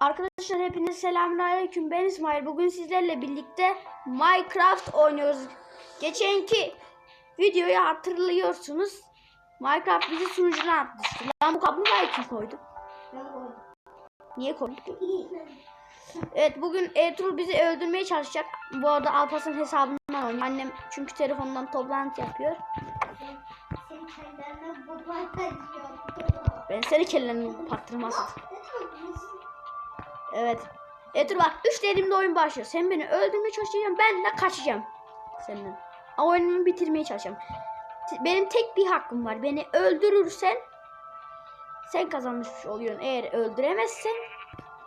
Arkadaşlar hepinize selamünaleyküm. Ben İsmail. Bugün sizlerle birlikte Minecraft oynuyoruz. Geçenki videoyu hatırlıyorsunuz. Minecraft bizi sunucuna atmıştı. Lan bu kaplumbağayı kim koydu? Niye koydu? Evet bugün Ertuğrul bizi öldürmeye çalışacak. Bu arada Alpas'ın hesabından oynuyor. Annem çünkü telefondan toplantı yapıyor. Ben seni kellerini pattırmasın. Evet. Ertuğrul bak 3 dediğimde oyun başlıyor. Sen beni öldürmeye çalışacaksın. Ben de kaçacağım. Senden. Ama oyunumu bitirmeye çalışacağım. Benim tek bir hakkım var. Beni öldürürsen sen kazanmış oluyorsun. Eğer öldüremezsen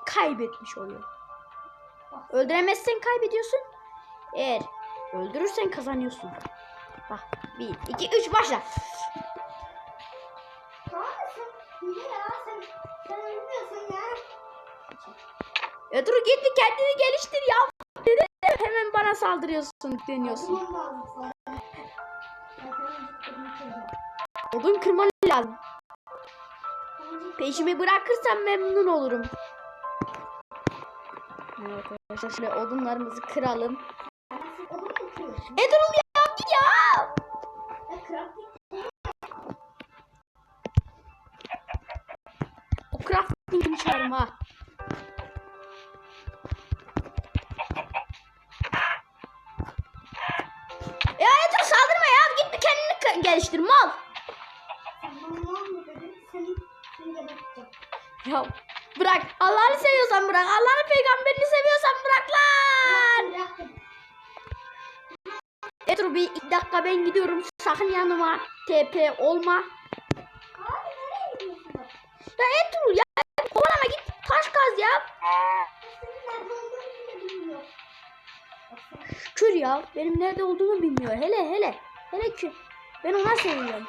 kaybetmiş oluyorsun. Öldüremezsen kaybediyorsun. Eğer öldürürsen kazanıyorsun. Bak 1 2 3 başla. Ertuğrul gitti kendini geliştir ya. Hemen bana saldırıyorsun deniyorsun. Odun kırman lazım. Peşimi bırakırsan memnun olurum. Evet arkadaşlar şöyle odunlarımızı kıralım. Kırıyorsun? Ertuğrul ya git ya. Ya O crafting'ini çağırma. Gidiyorum. Sakın yanıma TP olma. Abi? Ya Ertuğrul ya. Kovalama git. Taş kaz ya. Senin nerede olduğunu bile bilmiyor. Bak sen Şükür ya. Benim nerede olduğumu bilmiyor. Hele hele. Hele ki. Ben ona seviyorum.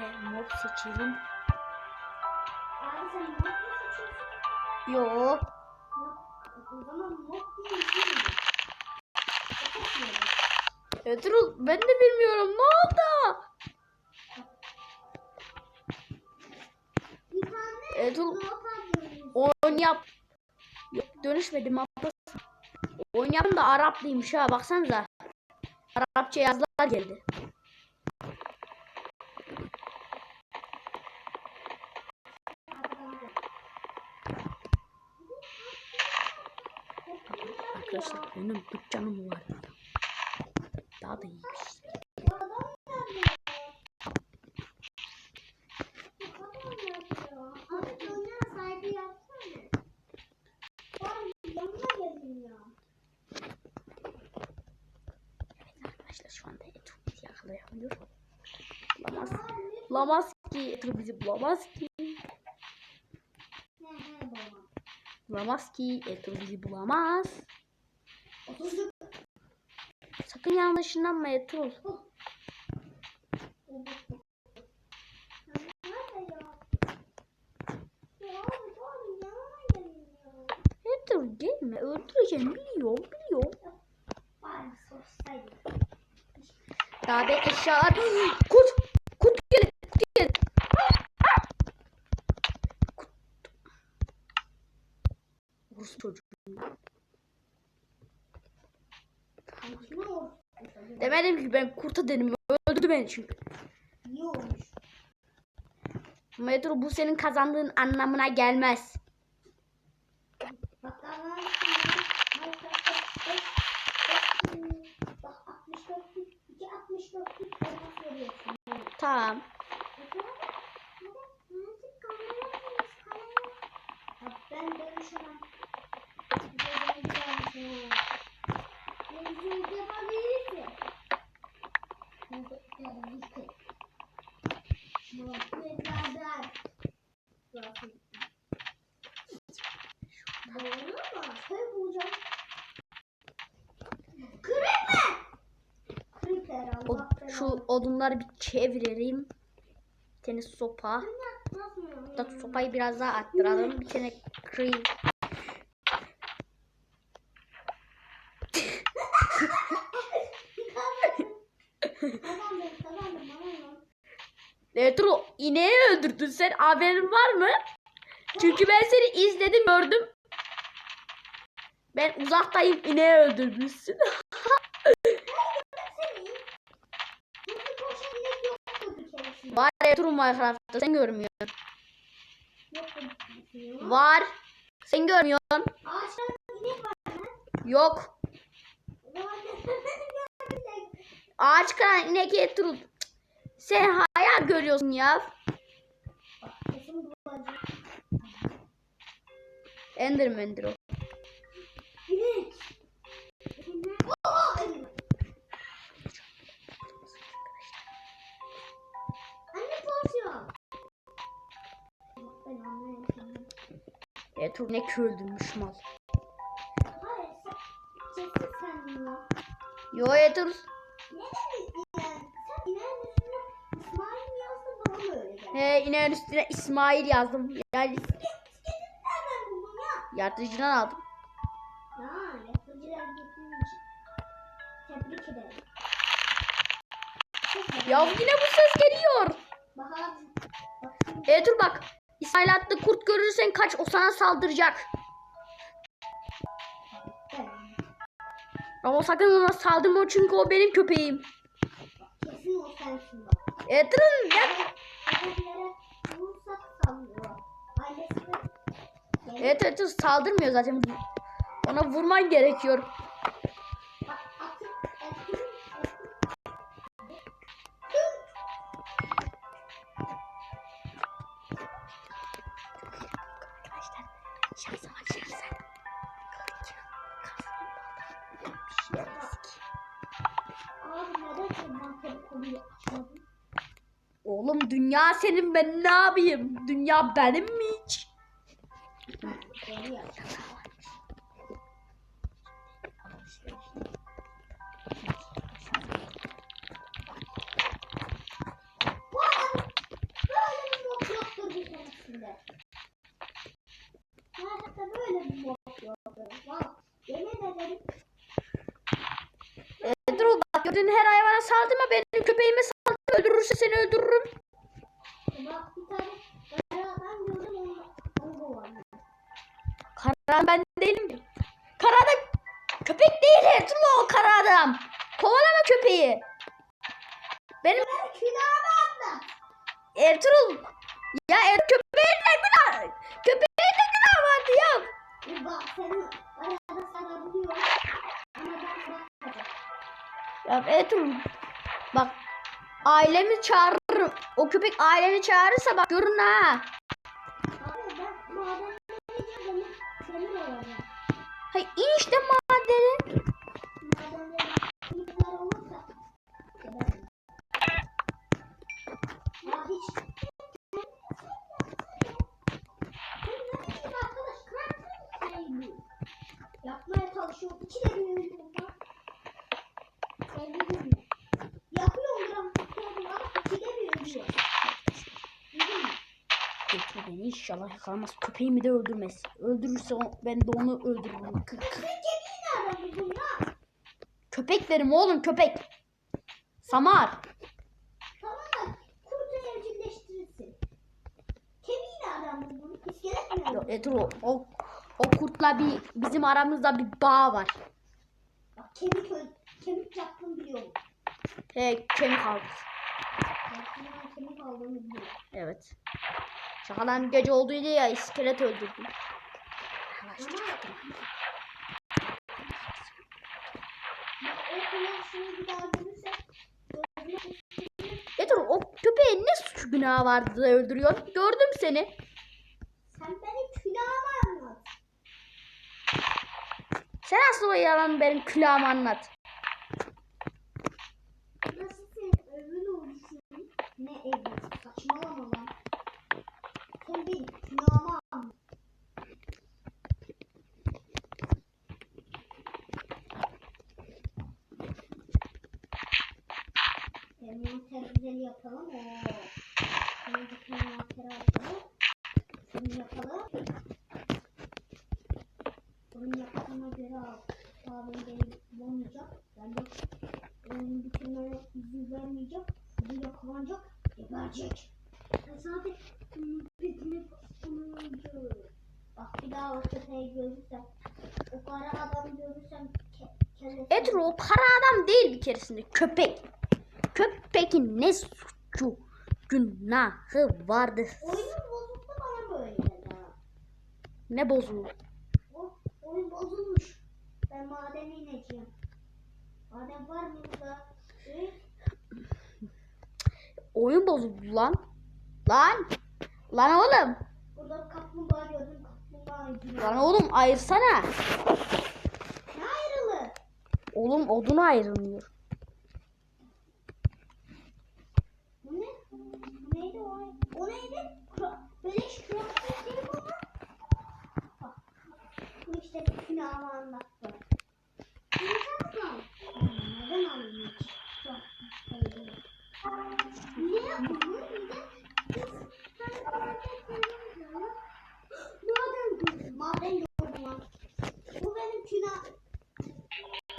Sana mob seçelim. Abi sen mod mu seçiyorsun? Yok. O zaman seçmiyorum. Ertuğrul ben de bilmiyorum. Ne oldu? Tane Ertuğrul oyun yap. Yok dönüşmedim abla. Oyun yaptım da Araplıymış ha baksanıza. Arapça yazılar geldi. Arkadaşlar benim dükkanım var. Daha da anda Etu bizi yakalayamıyor. Bulamaz. Bulamaz ki. Etu bizi bulamaz ki. Bulamaz ki. Etu bizi bulamaz. Sakın yanlışınlanma Etu. Nerede ya? Ya abi abi yanına gelin ya. Etu gelme. Öldüreceğim. Biliyorum. Biliyorum. Daha da eşyalar. Kurt. Kurt gelin. Kurt gelin. Rus çocuğu. Kime olmuş? Demedim ki ben kurta dedim. Öldürdü beni çünkü. İyi olmuş. Etu bu senin kazandığın anlamına gelmez. Bak daha var. Minecraft'ta beş- beş- bak 64 bit, iki 64 bit elmas veriyorsun. Yani. Tamam. Hadi, hadi, hadi, kamera yapıyoruz, kamera. Bak ben dönüşemem. Bir de ben bir daha dönüşemem. Doğru ama köy bulacağım. Creeper! Creeper O, Allah şu odunları bir çevirelim. Tane sopa. Da sopayı biraz daha arttıralım. Bir tane cream. Kazandım. Letro ineği öldürdün sen. Haberin var mı? Çünkü ben seni izledim gördüm. Ben uzaktayım ineği öldürmüşsün. Seni. Hızlı koşan inek yoktu bir keresinde. Var Letro Minecraft'ta sen görmüyorsun. Var. Sen görmüyorsun. Yok. Ağaç kıran inek Letro. Sen hayal görüyorsun ya. Enderman'dir o. İnek. Evet. Letro ne öldürmüş mal. Yo Letro. Ne ineğin üstüne İsmail mi yazdın bana mı öyle geldi? He ineğin üstüne İsmail yazdım. Yani yaratıcıdan aldım. Ya. Çok Ya yine bu E dur bak. İsmail adlı kurt görürsen kaç o sana saldıracak. Ama sakın ona saldırma çünkü o benim köpeğim. Kesin o sensin bak. E durun ya. Evet evet saldırmıyor zaten. Ona vurman gerekiyor. Dünya senin ben ne yapayım? Dünya benim mi hiç? Konuyu aç. Bu adam böyle bir bok yoktur bir keresinde. Hayatta böyle bir bok yoktur. Valla yemin ederim. E dur bak gördüğün her hayvana saldırma benim köpeğime saldırma öldürürse seni öldürürüm. Kara ben değilim ki. Kara adam köpek değil Ertuğrul o kara adam. Kovalama köpeği. Benim anlat. Ertuğrul. Ya er köpeğin ne günah? Köpeğin ne günah vardı ya? Bir bak senin arada sarabiliyor. Ama ben bakmadım. Ya Ertuğrul. Bak ailemi çağırırım. O köpek aileni çağırırsa bak görün ha. Hay in işte madeni. Madem benim ipler olursa geberim. Ya hiç Benim ne bileyim arkadaş kırarsın şey bu. Yapmaya çalışıyorum. İki de büyüdüm burada. Sevgilim. Yapıyorum gram tutuyorum ama iki de büyüdüm. Duydun mu? Ertuğrul beni inşallah yakalamaz. Köpeğimi de öldürmez. Öldürürse o- ben de onu öldürürüm. Kı- kı- Sen kemiği nereden buldun ya? Köpek derim oğlum köpek. Samar. Tamam da kurtu evcilleştirirsin. Kemiği nereden buldun? İskelet mi? Yo, Ertuğrul o, o kurtla bir bizim aramızda bir bağ var. Bak kemik kemik yaptım biliyorum. He kemik aldı. Yaptığımdan kemik aldığını biliyorum. Evet. Şakadan gece olduydu ya iskelet öldürdüm. Bak o köpeğin ne suç günahı vardı da öldürüyor? Gördüm seni. sen benim külahımı anlat. Sen aslında o yalan benim külahımı anlat. Nasıl senin evin oluşuyor? Ne evi? Saçmalama lan. Kombin. Naman. Envanter güzel yapalım. Oo. Şimdi envanteri atalım. Bunu yapalım. Bunu yaptığıma göre abim beni bulamayacak. Ben de onun bütünlere izin vermeyeceğim. Bu yakalanacak. Geberecek. Ben sana bir şey görürsem, o kara adam görürsem ke- kellesi. Edro o adam değil bir keresinde. Köpek. Köpekin ne suçu günahı vardı. Oyunun bozuktu bana böyle dedi. Ne bozuldu? O oyun bozulmuş. Ben madene ineceğim. Maden var mı burada? Evet. Oyun bozuldu lan. Lan. Lan oğlum. Burada kaplumbağa gördüm. Lan oğlum ayırsana. Ne ayrılı? Oğlum oduna ayrılmıyor. Bu ne? Neydi o? O neydi? Beleş kıyafet değil bu mu? Bak. Bu işte günahımı anlattı. Neden mi? Neden almış? Çok hayırlı. Niye yapmadın? Maden gördüm. Maden gördüm lan. Bu benim günah.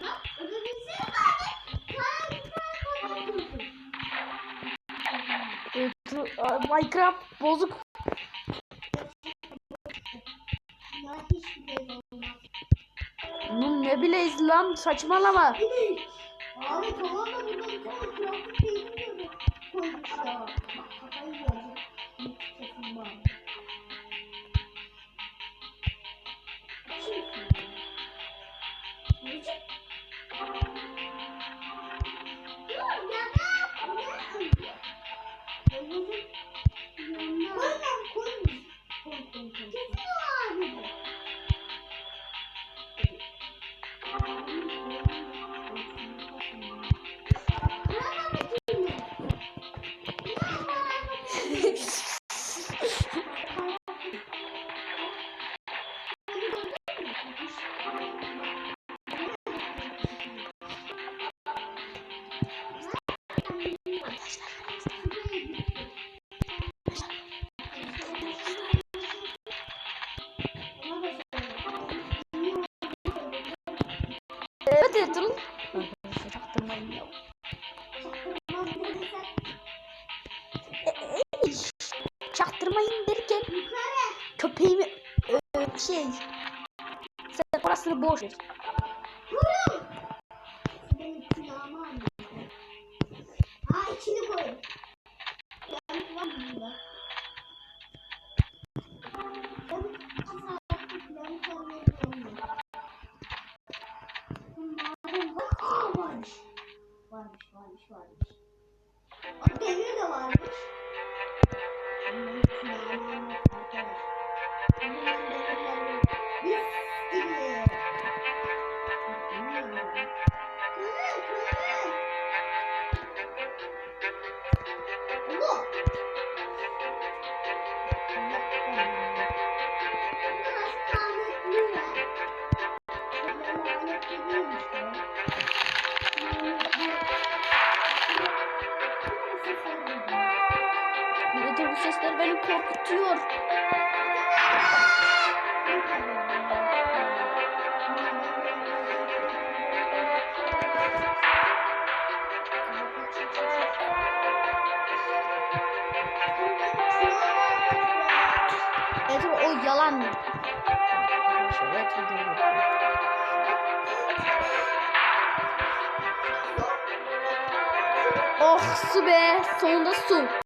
Bak, ödebilsene maden. Kara bir tane maden gördüm. Edro, Aa, Minecraft bozuk. Şey. Oğlum ne bileyiz lan saçmalama. Abi tamam Evet Edro. Çaktırmayın ya. Çaktırmayın derken köpeğimi ö, şey sen parasını boş ver. Yeah. yalan. Şöyle Edro diyorum. Oh su be. Sonunda su.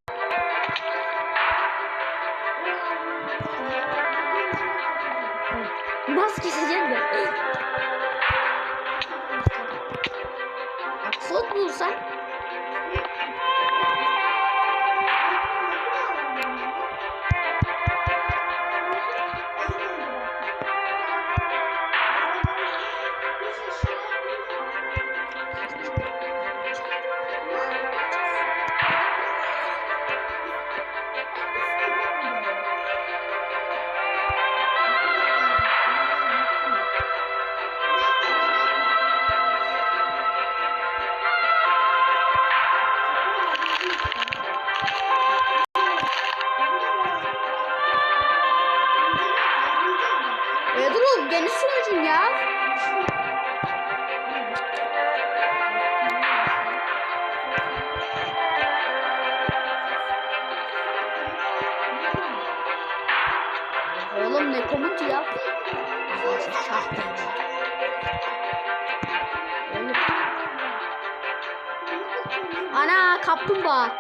Ana kaplumbağa.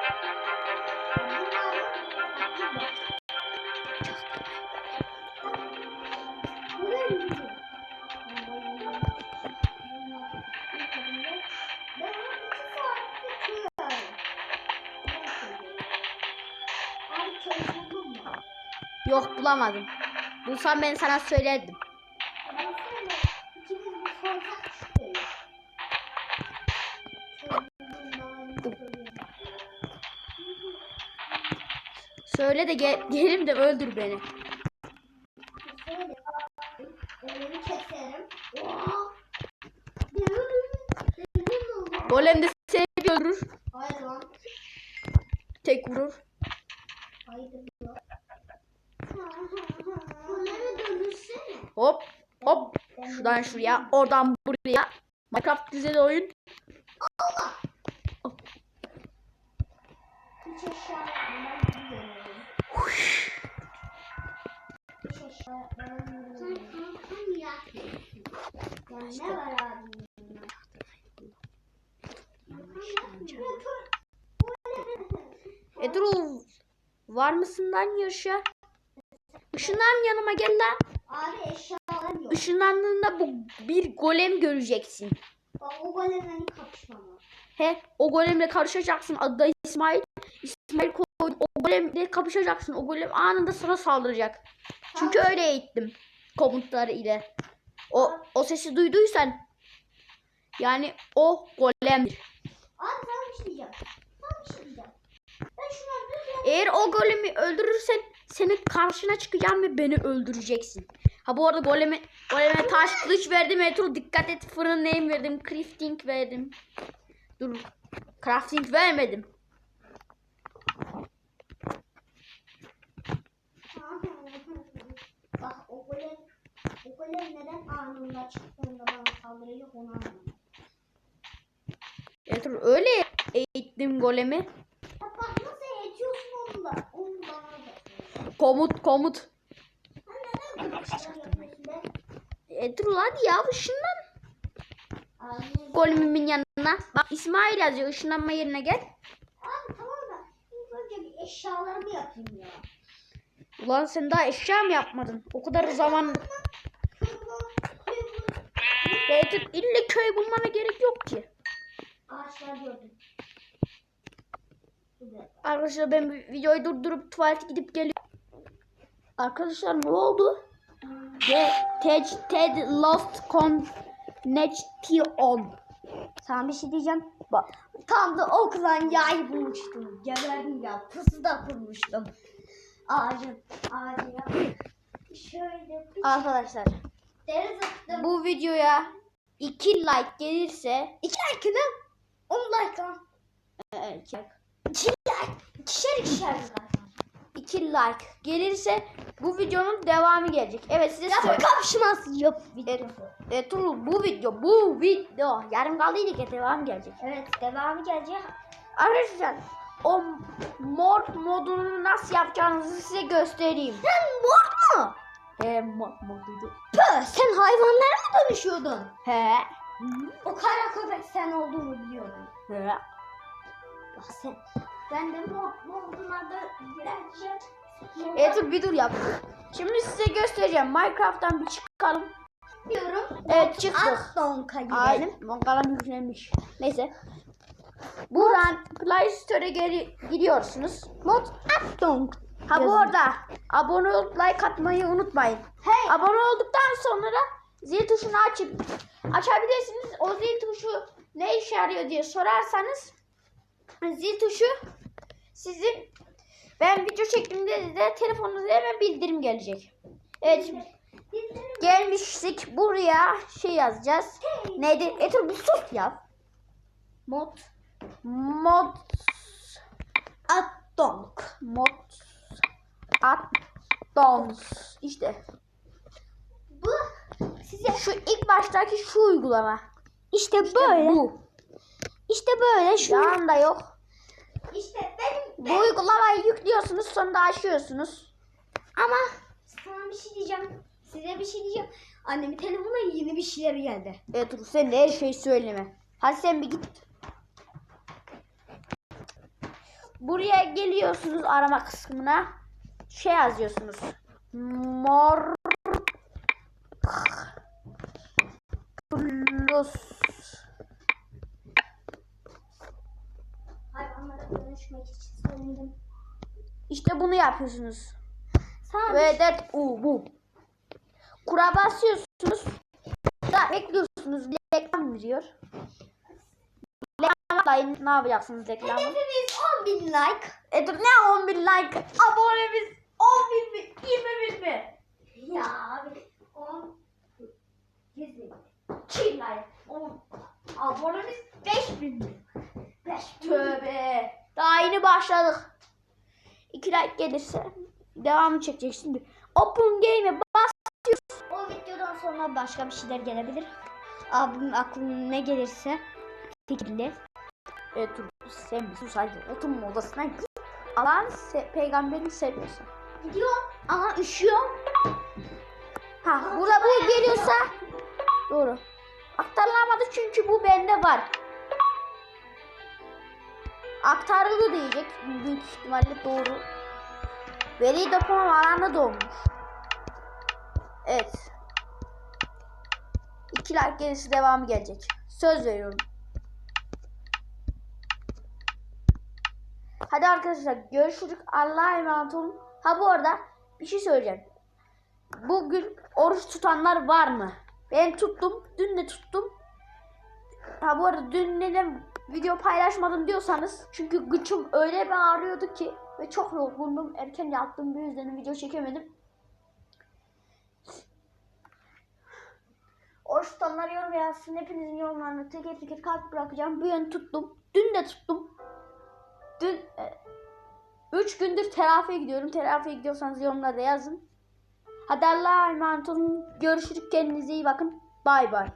Yok bulamadım. Bulsam ben sana söylerdim. Söyle de gel, gelim de öldür beni. Golem de seni öldürür. Hayır lan. Tek vurur. Hop hop. Şuradan şuraya, oradan buraya. Minecraft güzel oyun. Gidiyorum. Hiç eşya ne var abi? Edrul var mısın lan yaşa? Işınlan yanıma gel lan. Abi eşyalarım yok. Işınlandığında bu bir golem göreceksin. Bak o golemlerin kapışmamı. He o golemle karışacaksın. Adı da İsmail. İsmail koy. O golemle kapışacaksın. O golem anında sana saldıracak. Çünkü öyle eğittim komutları ile. O o sesi duyduysan yani o golemdir. Abi sana bir şey diyeceğim. Sana bir şey diyeceğim. Ben şuna bir Eğer o golemi öldürürsen senin karşına çıkacağım ve beni öldüreceksin. Ha bu arada goleme, goleme taş kılıç verdim Metro dikkat et fırın name verdim crafting verdim. Dur crafting vermedim. Bak o golem, o golem neden anında çıktığında bana saldıracak onu anlamadım. Metro öyle eğittim golemi. Bak nasıl eğitiyorsun onu da. Onu bana da. Komut komut. Sen neden? Metro hadi ya ışınlan. Golemimin yanına. Bak İsmail yazıyor ışınlanma yerine gel. abi tamam da ilk önce bir eşyalarımı yapayım ya. Ulan sen daha eşya mı yapmadın? O kadar zaman. Metro ille köy bulmana gerek yok ki. Ağaçlar gördüm. Arkadaşlar ben videoyu durdurup tuvalete gidip geliyorum. Arkadaşlar ne oldu? De Ted, Ted lost connection. Sana bir şey diyeceğim. Bak. Tam da o kızan yayı bulmuştum. Geberdim ya. Pusu da kurmuştum. Ağacı ya. Şöyle bir Arkadaşlar zıttım. bu videoya 2 like gelirse İki like mi? On like ha. evet, İki like. İkişer ikişer like. 2 like gelirse bu videonun devamı gelecek. Evet size Yapı söyle. kapışması yok Evet, videosu. evet, Tuğrul, bu video bu video yarım kaldıydı ki devam gelecek. Evet devamı gelecek. Arkadaşlar o mod modunu nasıl yapacağınızı size göstereyim. Sen mor mu? He mod moduydu. Pö, sen hayvanlara mı dönüşüyordun? He. O kara köpek sen olduğunu biliyordum. He. Bak sen. Ben de mod moduna da gireceğim. Evet bir dur yap. Şimdi size göstereceğim. Minecraft'tan bir çıkalım. Diyorum. Evet çıktık. Astonka gidelim. Aynen. Bakalım yüklenmiş. Neyse. Buradan Play Store'a geri gidiyorsunuz. Mod Aston. Ha bu arada abone olup like atmayı unutmayın. Hey. Abone olduktan sonra zil tuşunu açıp açabilirsiniz. O zil tuşu ne işe yarıyor diye sorarsanız zil tuşu sizin ben video çektiğimde de telefonunuza hemen bildirim gelecek. Evet gelmiştik buraya şey yazacağız. Neydi? Etur bir sus ya. Mod mod Astonk. mod addons işte Bu size şu ilk baştaki şu uygulama. işte İşte böyle. bu. İşte böyle şu. Yanında yok. İşte benim Bu uygulamayı yüklüyorsunuz sonra da açıyorsunuz. Ama sana bir şey diyeceğim. Size bir şey diyeceğim. Annemin telefonuna yeni bir şeyler geldi. Evet dur sen de her şeyi söyleme. Hadi sen bir git. Buraya geliyorsunuz arama kısmına. Şey yazıyorsunuz. Mor plus Hayvanlara dönüşmek için sevindim. İşte bunu yapıyorsunuz. Sana Ve det u bu. Kura basıyorsunuz. Da bekliyorsunuz. Reklam veriyor. Reklam ne yapacaksınız reklamı? Hedefimiz 10 bin like. E dur ne 10 bin like? Abonemiz 10 bin mi? 20 bin mi? Ya abi 10 100 bin. Kim like? 10. Abonemiz 5 bin mi? 5 bin. Tövbe. Daha yeni başladık. 2 like gelirse devamı çekecek şimdi. Open Game'e bas. O videodan sonra başka bir şeyler gelebilir. Abimin aklına ne gelirse fikirli. Sen bir sus hadi. Oturma odasına git. Allah'ın se- peygamberini seviyorsun. Gidiyorum ama üşüyorum. Ha burada bu geliyorsa doğru. Aktarılamadı çünkü bu bende var. Aktarıldı diyecek. Büyük ihtimalle doğru. Veri depolama alanı dolmuş. Evet. İki like gelirse devamı gelecek. Söz veriyorum. Hadi arkadaşlar görüşürüz. Allah'a emanet olun. Ha bu arada bir şey söyleyeceğim. Bugün oruç tutanlar var mı? Ben tuttum. Dün de tuttum. Ha bu arada dün neden video paylaşmadım diyorsanız çünkü gıçım öyle bir ağrıyordu ki ve çok yorgundum. Erken yattım bu yüzden video çekemedim. Oruç tutanlar yorum yazsın. Hepinizin yorumlarını teker teker kalp bırakacağım. Bu yönü tuttum. Dün de tuttum. Dün 3 gündür terafiye gidiyorum. Terafiye gidiyorsanız yorumlarda yazın. Hadi Allah'a emanet olun. Görüşürüz. Kendinize iyi bakın. Bay bay.